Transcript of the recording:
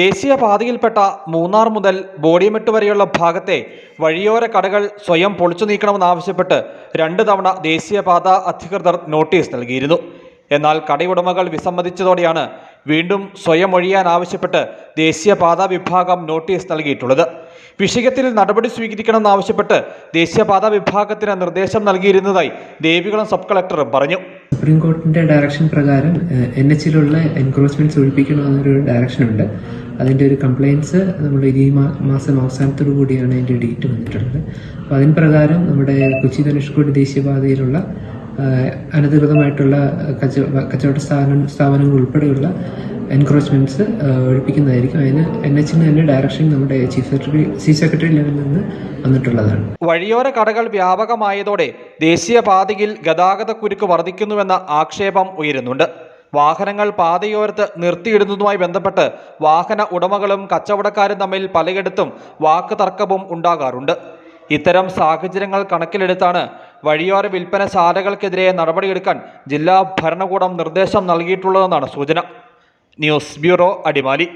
ദേശീയപാതയിൽപ്പെട്ട മൂന്നാർ മുതൽ ബോഡിമെട്ട് വരെയുള്ള ഭാഗത്തെ വഴിയോര കടകൾ സ്വയം പൊളിച്ചു നീക്കണമെന്നാവശ്യപ്പെട്ട് രണ്ട് തവണ ദേശീയപാത അധികൃതർ നോട്ടീസ് നൽകിയിരുന്നു. എന്നാൽ കടയുടമകൾ വിസമ്മതിച്ചതോടെയാണ് വീണ്ടും സ്വയം ഒഴിയാൻ ആവശ്യപ്പെട്ട് ദേശീയപാത വിഭാഗം നോട്ടീസ് നൽകിയിട്ടുള്ളത്. വിഷയത്തിൽ നടപടി സ്വീകരിക്കണമെന്നാവശ്യപ്പെട്ട് ദേശീയപാത വിഭാഗത്തിന് നിർദ്ദേശം നൽകിയിരുന്നതായി ദേവികുളം സബ് കളക്ടറും പറഞ്ഞു. സുപ്രീം കോടതിന്റെ ഡയറക്ഷൻ പ്രകാരം എൻ എച്ചിലുള്ള എൻക്രോച്ച്മെന്റ്സ് ഒഴിപ്പിക്കണമെന്നൊരു ഡയറക്ഷൻ ഉണ്ട് അതിന്റെ ഒരു കംപ്ലയിൻസ് നമ്മൾ ഈ മാസം അവസാനത്തോടു കൂടിയാണ് അതിന്റെ ഡേറ്റ് വന്നിട്ടുള്ളത്. അപ്പോൾ അതിന് പ്രകാരം നമ്മുടെ കൊച്ചി ധനുഷ്കോടി ദേശീയപാതയിലുള്ള അനധികൃതമായിട്ടുള്ള കച്ച- കച്ചവട സ്ഥാപന സ്ഥാപനങ്ങൾ ഉൾപ്പെടെയുള്ള എൻക്രോച്ച്മെന്റ്സ് ഒഴിപ്പിക്കുന്നതായിരിക്കും. അതിന് എൻ എച്ചിന് തന്നെ ഡയറക്ഷൻ നമ്മുടെ ചീഫ് സെക്രട്ടറി ചീഫ് സെക്രട്ടറി ലെവലിൽ നിന്ന് വന്നിട്ടുള്ളതാണ്. വഴിയോര കടകൾ വ്യാപകമായതോടെ ദേശീയപാതയിൽ ഗതാഗത കുരുക്ക് വർദ്ധിക്കുന്നുവെന്ന ആക്ഷേപം ഉയരുന്നുണ്ട്. വാഹനങ്ങൾ പാതയോരത്ത് നിർത്തിയിടുന്നതുമായി ബന്ധപ്പെട്ട് വാഹന ഉടമകളും കച്ചവടക്കാരും തമ്മിൽ പലയിടത്തും വാക്ക് തർക്കവും ഉണ്ടാകാറുണ്ട്. ഇത്തരം സാഹചര്യങ്ങൾ കണക്കിലെടുത്താണ് വഴിയോര വിൽപ്പന ശാലകൾക്കെതിരെ നടപടിയെടുക്കാൻ ജില്ലാ ഭരണകൂടം നിർദ്ദേശം നൽകിയിട്ടുള്ളതെന്നാണ് സൂചന. News bureau Adimali.